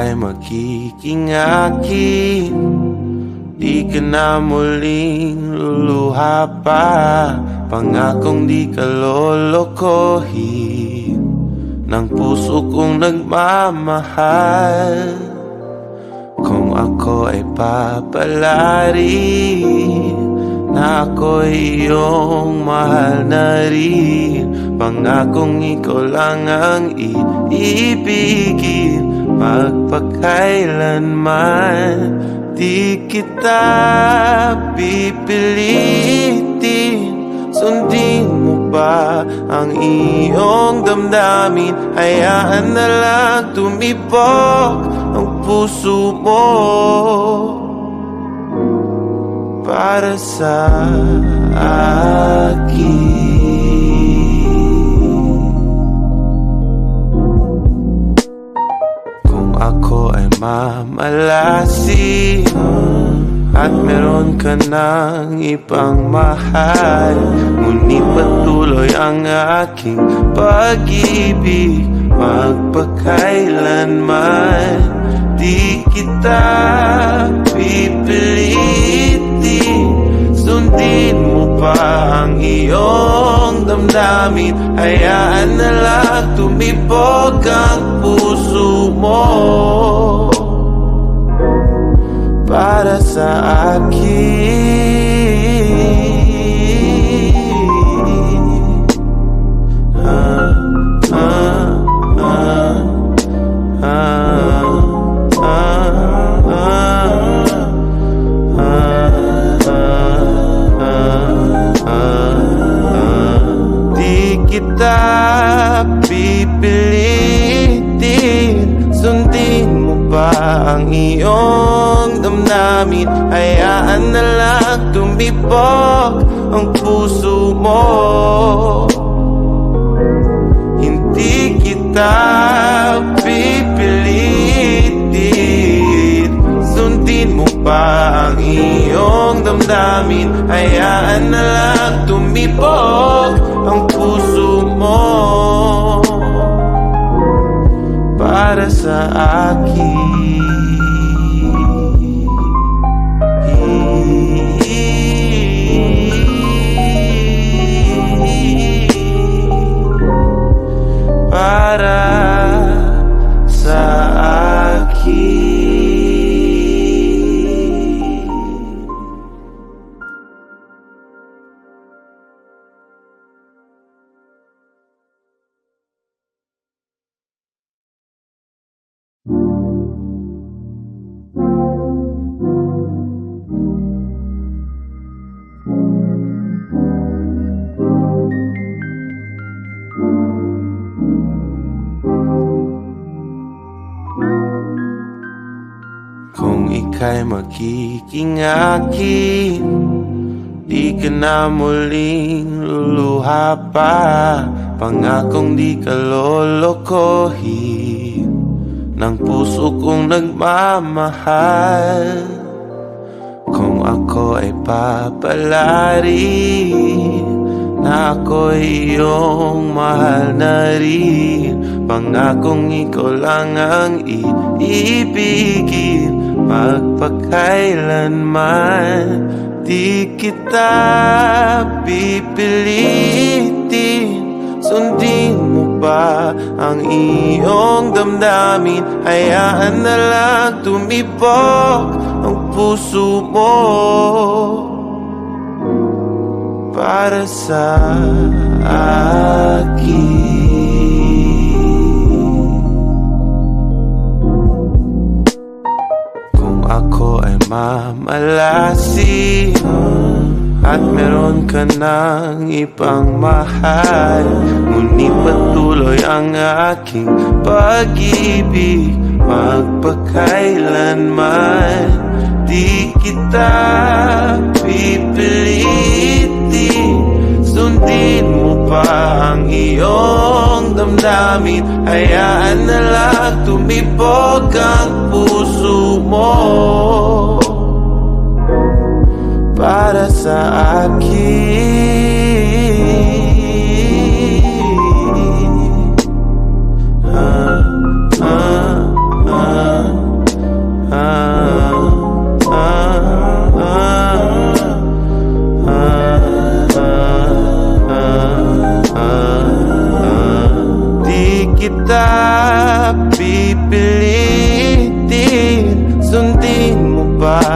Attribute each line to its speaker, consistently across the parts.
Speaker 1: ika'y magiging akin Di ka na muling luluha pa. Pangakong di ka lolokohin Ng puso kong nagmamahal. Kung ako ay papalari Na ako'y iyong mahal na rin Pangakong ikaw lang ang iibigin Magpakailanman Di kita pipilitin. Sundin mo ba ang iyong damdamin? Hayaan na lang tumibok ang puso mo. Para sa akin ako ay mamalasin At meron ka ng ibang mahal. Ngunit patuloy ang aking pag-ibig. Magpakailanman Di kita pipilitin. Sundin mo pa ang iyong damdamin Hayaan na lang tumibok ang puso mo. Para sa akin tumibok ang puso mo? Hindi kita pipilitin. Sundin mo pa ang iyong damdamin? Hayaan na lang tumibok ang puso mo. Para sa akin Para Ika'y magiging akin Di ka na muling luluha pa Pangakong di ka lolokohin. Ng puso kong nagmamahal Kung ako ay papalari Na ako'y iyong mahal na rin. Pangakong ikaw lang ang iibigin Magpakailanman Di kita pipilitin. Sundin mo ba ang iyong damdamin? Hayaan na lang tumibok ang puso mo. Para sa akin ako ay mamalasin At meron ka ng ibang mahal. Ngunit patuloy ang aking pag-ibig. Magpakailanman Di kita pipilitin. Sundin mo pa ang iyong damdamin. Hayaan na lang tumibok ang Para sa akin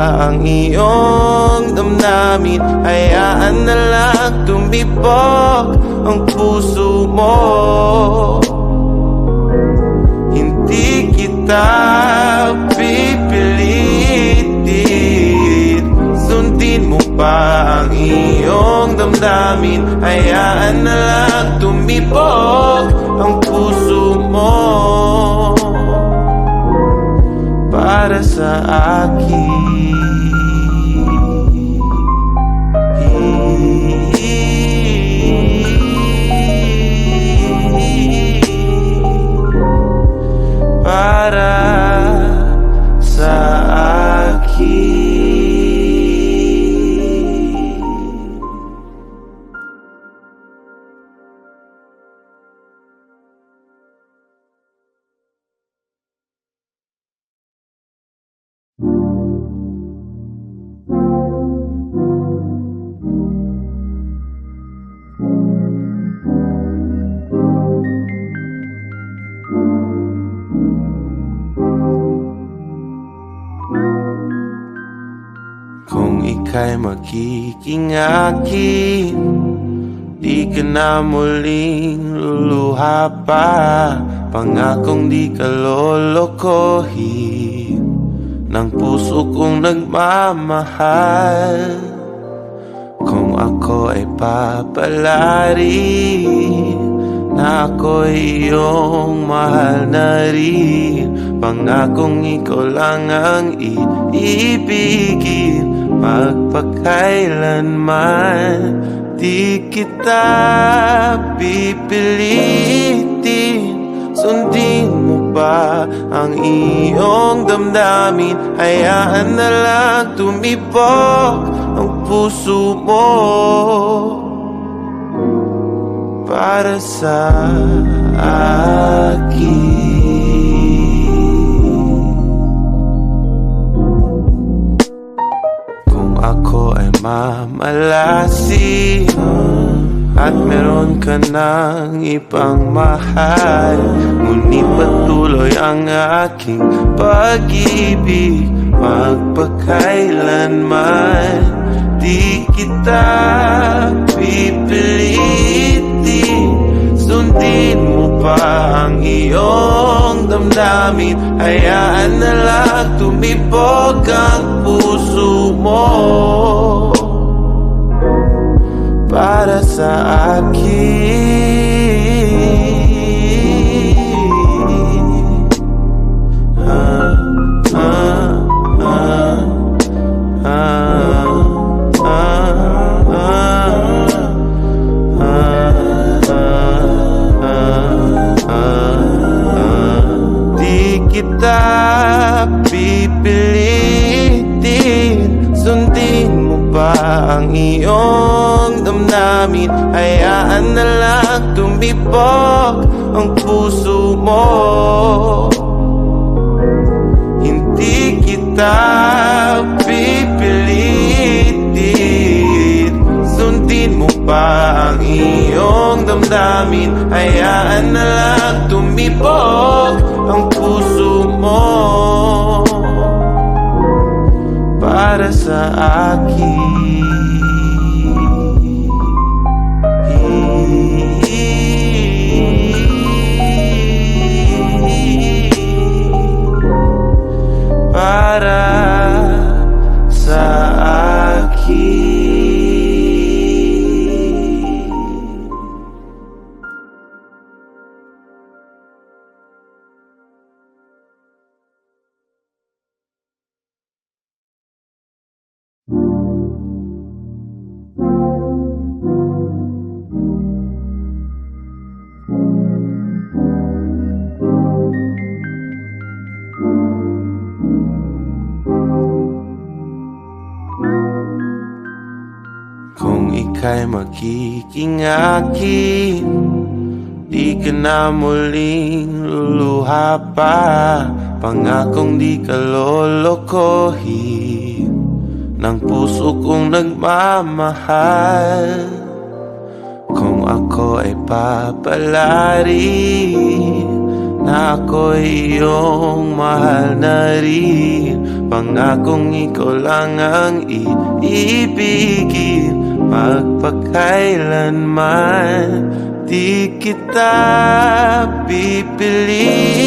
Speaker 1: ang iyong damdamin Hayaan na lang tumibok ang puso mo. Hindi kita pipilitin. Sundin mo pa ang iyong damdamin Hayaan na lang tumibok ang puso mo Para sa ika'y magiging akin Di ka na muling luluha pa. Pangakong di ka lolokohin Ng puso kong nagmamahal. Kung ako ay papalari Na ako'y iyong mahal na rin. Pangakong ikaw lang ang iibigin Magpakailanman Di kita pipilitin. Sundin mo ba ang iyong damdamin? Hayaan na lang tumibok ang puso mo. Para sa akin ako ay mamalasin At meron ka ng ibang mahal. Ngunit patuloy ang aking pag-ibig. Magpakailanman Di kita pipilitin. Sundin mo pa ang iyong damdamin. Hayaan na lang tumibok ang puso mo Para sa akin Ah, ah, ah. Di kita pipilitin Sundin mo ba ang iyong damdamin Hayaan na lang tumibok ang puso mo. Hindi kita pipilitin. Sundin mo pa ang iyong damdamin? Hayaan na lang tumibok ang puso mo. Para sa akin Para Ika'y magiging akin Di ka na muling luluha pa Pangakong di ka lolokohin. Ng puso kong nagmamahal Kung ako ay papalari Na ako'y iyong mahal na rin. Pangakong ikaw lang ang iibigin Magpakailanman Di kita pipilitin.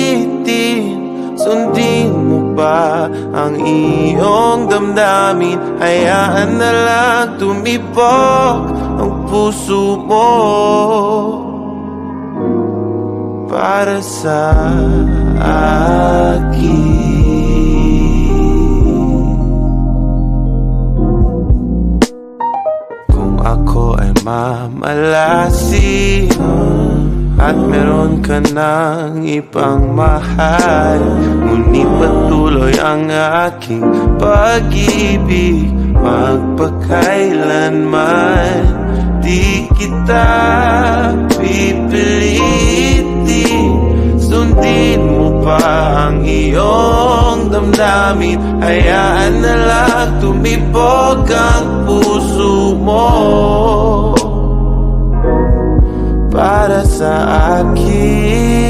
Speaker 1: Sundin mo ba ang iyong damdamin? Hayaan na lang tumibok ang puso mo. Para sa akin mamalasin At meron ka ng ibang mahal. Ngunit patuloy ang aking pag-ibig. Magpakailanman Di kita pipilitin. Sundin mo pa ang iyong damdamin. Hayaan na lang tumibok ang puso mo Para sa akin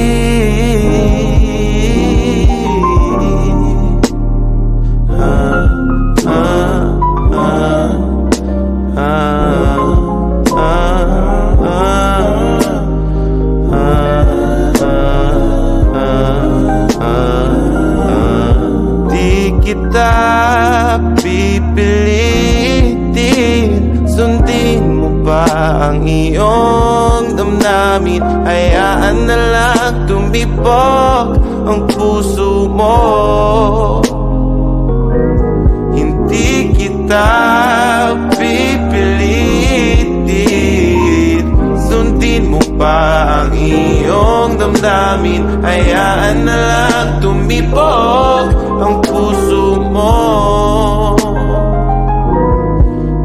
Speaker 1: ang iyong damdamin. Hayaan na lang tumibok ang puso mo.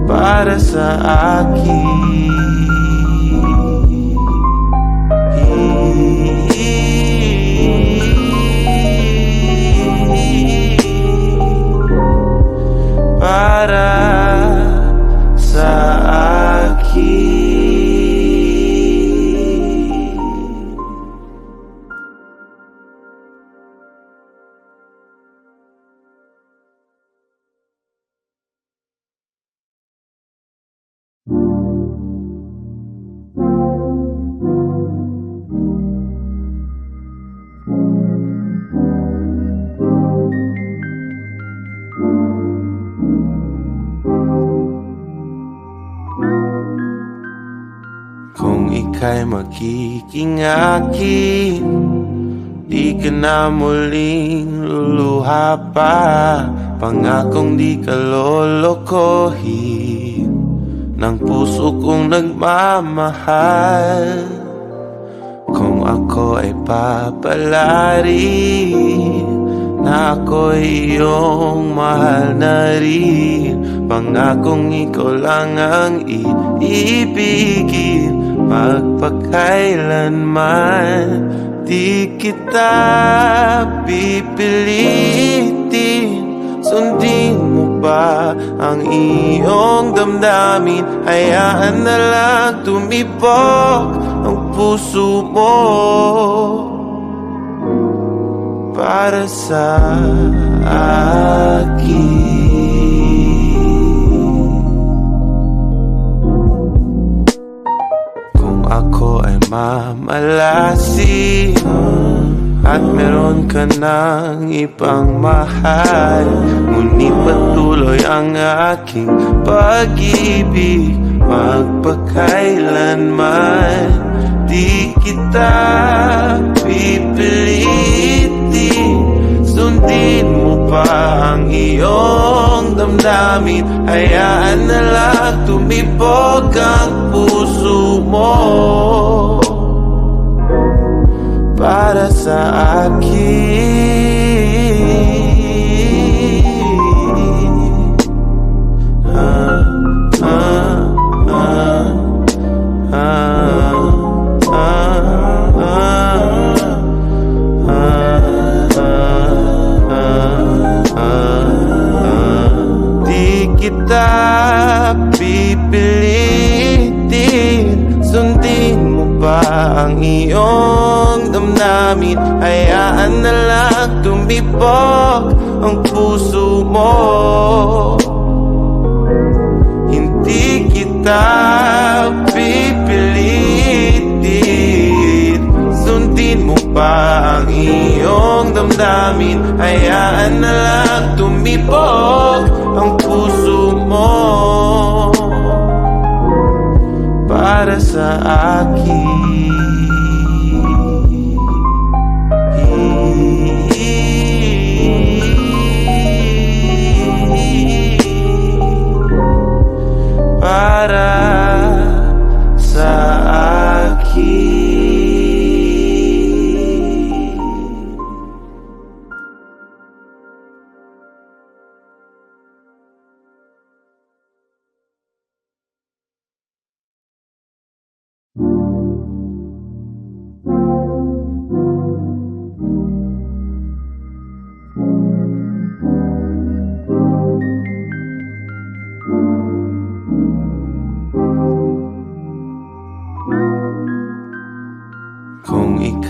Speaker 1: Para sa akin. Para Ika'y magiging akin Di ka na muling luluha pa. Pangakong di ka lolokohin. Ng puso kong nagmamahal. Kung ako ay papalarin Na ako'y iyong mahal na rin. Pangakong ikaw lang ang iibigin Magpakailanman Di kita pipilitin. Sundin mo ba ang iyong damdamin? Hayaan na lang tumibok ang puso mo. Para sa akin ako ay mamalasin At meron ka ng ibang mahal. Ngunit patuloy ang aking pag-ibig Magpakailanman. Di kita mo pa ang iyong damdamin. Hayaan na lang tumibok ang puso mo. Para sa akin tumibok ang puso mo. Hindi kita pipilitin. Sundin mo pa ang iyong damdamin? Hayaan na lang tumibok ang puso mo. Para sa akin Para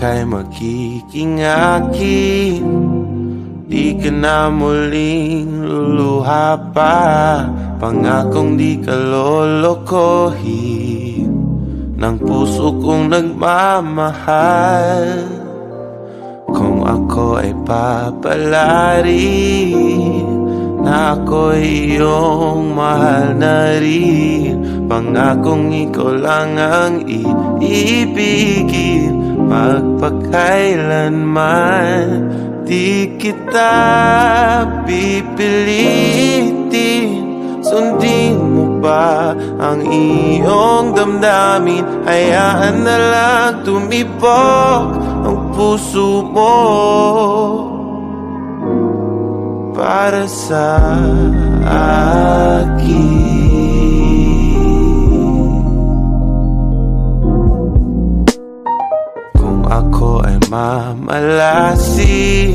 Speaker 1: Ika'y magiging akin Di ka na muling luluha pa Pangakong di ka lolokohin. Ng puso kong nagmamahal Kung ako ay papalarin Na ako'y iyong mahal na rin. Pangakong ikaw lang ang iibigin Magpakailanman Di kita pipilitin. Sundin mo ba ang iyong damdamin? Hayaan na lang tumibok ang puso mo. Para sa akin ako ay mamalasin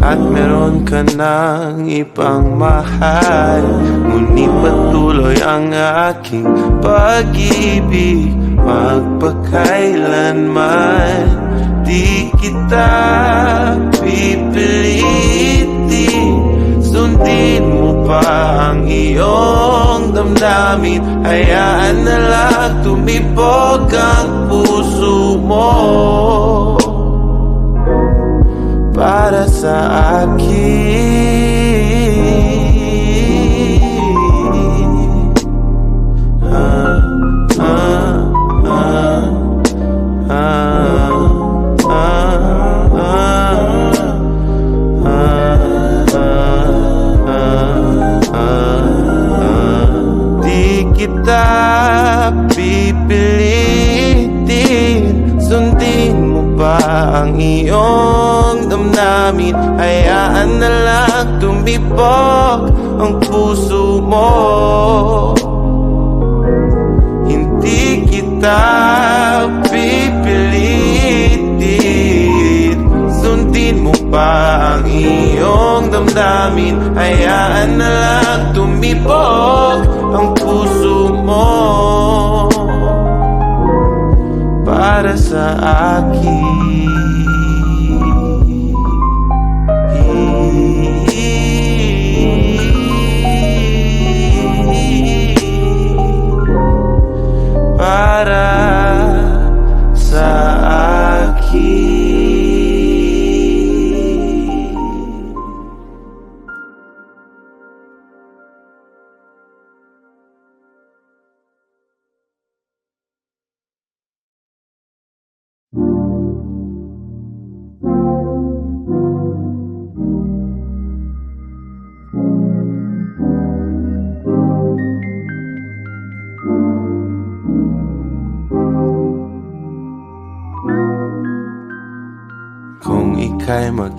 Speaker 1: At meron ka ng ibang mahal. Ngunit patuloy ang aking pag-ibig Magpakailanman Di kita pipilitin. Sundin mo pa ang iyong damdamin Hayaan na lang tumibok ang mo Para sa akin ba ang iyong damdamin Hayaan na lang tumibok ang puso mo. Hindi kita pipilitin. Sundin mo pa ang iyong damdamin Hayaan na lang tumibok ang puso mo Para sa akin. Para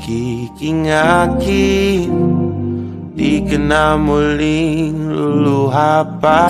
Speaker 1: ika'y magiging akin Di ka na muling luluha pa